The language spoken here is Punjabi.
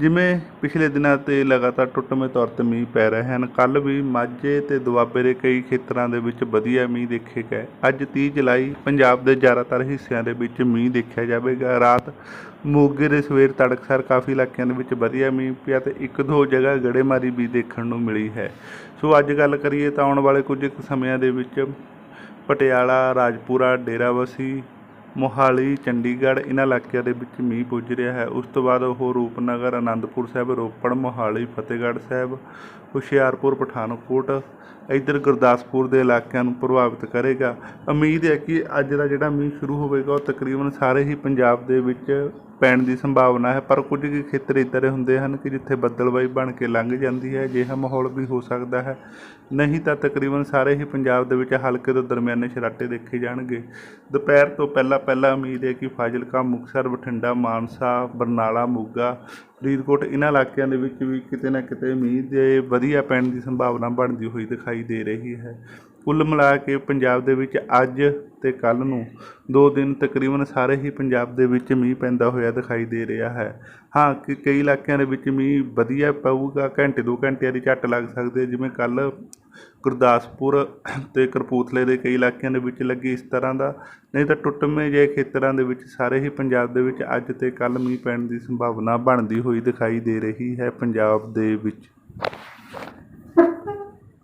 ਜਿਵੇਂ ਪਿਛਲੇ ਦਿਨਾਂ ਤੇ ਲਗਾਤਾਰ ਟੁੱਟਵੇਂ ਤੌਰ ਤੇ ਮੀਂਹ ਪੈ ਰਹੇ ਹਨ ਕੱਲ ਵੀ ਮਾਝੇ ਤੇ ਦੁਆਬੇ ਦੇ ਕਈ ਖੇਤਰਾਂ ਦੇ ਵਿੱਚ ਵਧੀਆ ਮੀਂਹ ਦੇਖੇ ਗਏ। ਅੱਜ 30 ਜੁਲਾਈ, ਪੰਜਾਬ ਦੇ ਜ਼ਿਆਦਾਤਰ ਹਿੱਸਿਆਂ ਦੇ ਵਿੱਚ ਮੀਂਹ ਦੇਖਿਆ ਜਾਵੇਗਾ। ਰਾਤ ਮੋਗੇ ਦੇ ਸਵੇਰ ਤੜਕਸਾਰ ਕਾਫੀ ਇਲਾਕਿਆਂ ਦੇ ਵਿੱਚ ਵਧੀਆ ਮੀਂਹ ਪਿਆ ਤੇ ਇੱਕ ਦੋ ਜਗ੍ਹਾ ਗੜੇਮਾਰੀ ਵੀ ਦੇਖਣ ਨੂੰ ਮਿਲੀ ਹੈ। ਸੋ ਅੱਜ ਗੱਲ ਕਰੀਏ ਤਾਂ ਆਉਣ ਵਾਲੇ ਕੁਝ ਸਮਿਆਂ ਦੇ ਵਿੱਚ ਪਟਿਆਲਾ, ਰਾਜਪੁਰਾ ਡੇਰਾਬੱਸੀ ਮੋਹਾਲੀ, ਚੰਡੀਗੜ੍ਹ ਇਹਨਾਂ ਇਲਾਕਿਆਂ ਦੇ ਵਿੱਚ ਮੀਂਹ ਪੁੱਜ ਰਿਹਾ ਹੈ। ਉਸ ਤੋਂ ਬਾਅਦ ਉਹ ਰੂਪਨਗਰ, ਅਨੰਦਪੁਰ ਸਾਹਿਬ, ਰੋਪੜ, ਮੋਹਾਲੀ, ਫਤਿਹਗੜ੍ਹ ਸਾਹਿਬ, ਹੁਸ਼ਿਆਰਪੁਰ, ਪਠਾਨਕੋਟ, ਇੱਧਰ ਗੁਰਦਾਸਪੁਰ ਦੇ ਇਲਾਕਿਆਂ ਨੂੰ ਪ੍ਰਭਾਵਿਤ ਕਰੇਗਾ। ਉਮੀਦ ਹੈ ਕਿ ਅੱਜ ਦਾ ਜਿਹੜਾ ਮੀਂਹ ਸ਼ੁਰੂ ਹੋਵੇਗਾ, ਉਹ ਤਕਰੀਬਨ ਸਾਰੇ ਹੀ ਪੰਜਾਬ ਦੇ ਵਿੱਚ ਪੈਣ ਦੀ ਸੰਭਾਵਨਾ ਹੈ, ਪਰ ਕੁਝ ਕੁ ਖੇਤਰ ਇੱਦਾਂ ਦੇ ਹੁੰਦੇ ਹਨ ਕਿ ਜਿੱਥੇ ਬੱਦਲਬਾਈ ਬਣ ਕੇ ਲੰਘ ਜਾਂਦੀ ਹੈ, ਅਜਿਹਾ ਮਾਹੌਲ ਵੀ ਹੋ ਸਕਦਾ ਹੈ। ਨਹੀਂ ਤਾਂ ਤਕਰੀਬਨ ਸਾਰੇ ਹੀ ਪੰਜਾਬ ਦੇ ਵਿੱਚ ਹਲਕੇ ਤੋਂ ਦਰਮਿਆਨੇ ਛਰਾਟੇ ਦੇਖੇ ਜਾਣਗੇ। ਦੁਪਹਿਰ ਤੋਂ ਪਹਿਲਾਂ ਪਹਿਲਾਂ ਉਮੀਦ ਹੈ ਕਿ ਫਾਜ਼ਿਲਕਾ, ਮੁਕਤਸਰ, ਬਠਿੰਡਾ, ਮਾਨਸਾ, ਬਰਨਾਲਾ, ਮੋਗਾ, ਫਰੀਦਕੋਟ ਇਹਨਾਂ ਇਲਾਕਿਆਂ ਦੇ ਵਿੱਚ ਵੀ ਕਿਤੇ ਨਾ ਕਿਤੇ ਮੀਂਹ ਦੇ ਵਧੀਆ ਪੈਣ ਦੀ ਸੰਭਾਵਨਾ ਬਣਦੀ ਹੋਈ ਦਿਖਾਈ ਦੇ ਰਹੀ ਹੈ। ਕੁੱਲ ਮਿਲਾ ਕੇ ਪੰਜਾਬ ਦੇ ਵਿੱਚ ਅੱਜ ਤੇ ਕੱਲ ਨੂੰ ਦੋ ਦਿਨ ਤਕਰੀਬਨ ਸਾਰੇ ਹੀ ਪੰਜਾਬ ਦੇ ਵਿੱਚ ਮੀਂਹ ਪੈਂਦਾ ਹੋਇਆ ਦਿਖਾਈ ਦੇ ਰਿਹਾ ਹੈ। ਹਾਂ, ਕਿ ਕਈ ਇਲਾਕਿਆਂ ਦੇ ਵਿੱਚ ਮੀਂਹ ਵਧੀਆ ਪਊਗਾ, ਘੰਟੇ ਦੋ ਘੰਟਿਆਂ ਦੀ ਝੱਟ ਲੱਗ ਸਕਦੇ ਜਿਵੇਂ ਕੱਲ ਗੁਰਦਾਸਪੁਰ ਤੇ ਕਰਪੂਥਲੇ ਦੇ ਕਈ ਇਲਾਕਿਆਂ ਦੇ ਵਿੱਚ ਲੱਗੀ ਇਸ ਤਰ੍ਹਾਂ ਦਾ। ਨਹੀਂ ਤਾਂ ਟੁੱਟਵੇਂ ਜਿਹੇ ਖੇਤਰਾਂ ਦੇ ਵਿੱਚ ਸਾਰੇ ਹੀ ਪੰਜਾਬ ਦੇ ਵਿੱਚ ਅੱਜ ਤੇ ਕੱਲ ਮੀਂਹ ਪੈਣ ਦੀ ਸੰਭਾਵਨਾ ਬਣਦੀ ਹੋਈ ਦਿਖਾਈ ਦੇ ਰਹੀ ਹੈ ਪੰਜਾਬ ਦੇ ਵਿੱਚ।